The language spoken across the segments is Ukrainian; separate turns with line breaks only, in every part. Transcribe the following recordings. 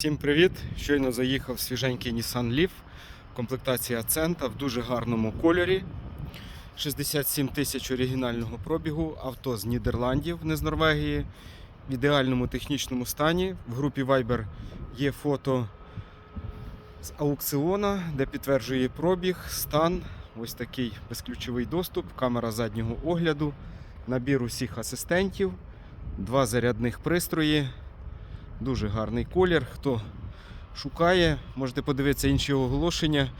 Всім привіт! Щойно заїхав свіженький Nissan Leaf. Комплектація Accenta в дуже гарному кольорі. 67 тисяч оригінального пробігу. Авто з Нідерландів, не з Норвегії. В ідеальному технічному стані. В групі Viber є фото з аукціона, де підтверджує пробіг, стан. Ось такий безключовий доступ, камера заднього огляду, набір усіх асистентів, два зарядних пристрої. Дуже гарний колір. Хто шукає, можете подивитися інші оголошення.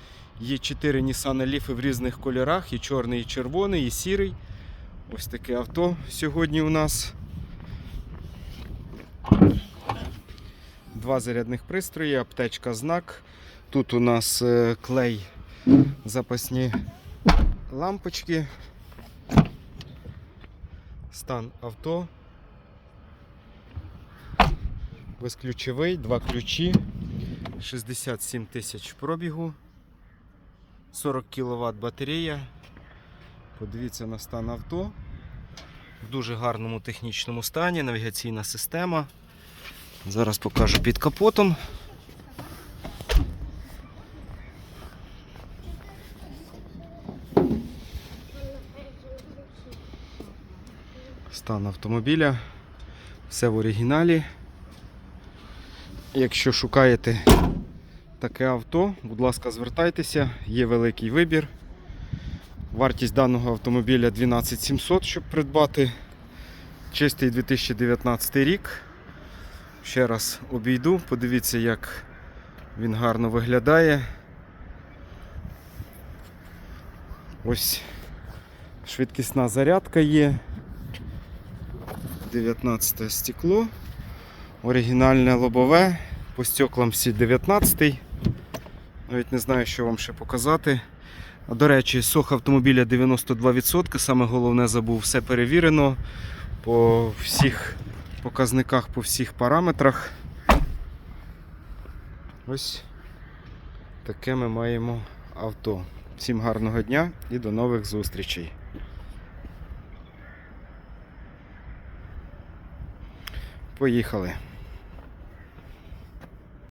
Є 4 Nissan Leaf в різних кольорах: і чорний, і червоний, і сірий. Ось таке авто сьогодні у нас. Два зарядних пристрої, аптечка знак. Тут у нас е, клей, запасні лампочки. Стан авто. Безключовий, два ключі, 67 тисяч пробігу, 40 кВт батарея. Подивіться на стан авто. В дуже гарному технічному стані, навігаційна система. Зараз покажу під капотом. Стан автомобіля. Все в оригіналі. Якщо шукаєте таке авто, будь ласка, звертайтеся, є великий вибір. Вартість даного автомобіля 12700, щоб придбати. Чистий 2019 рік. Ще раз обійду, подивіться, як він гарно виглядає. Ось швидкісна зарядка є. 19 стекло. Оригінальне лобове, по стеклам всі 19 Навіть не знаю, що вам ще показати. До речі, сох автомобіля 92%. Саме головне забув, все перевірено по всіх показниках, по всіх параметрах. Ось таке ми маємо авто. Всім гарного дня і до нових зустрічей. Поїхали.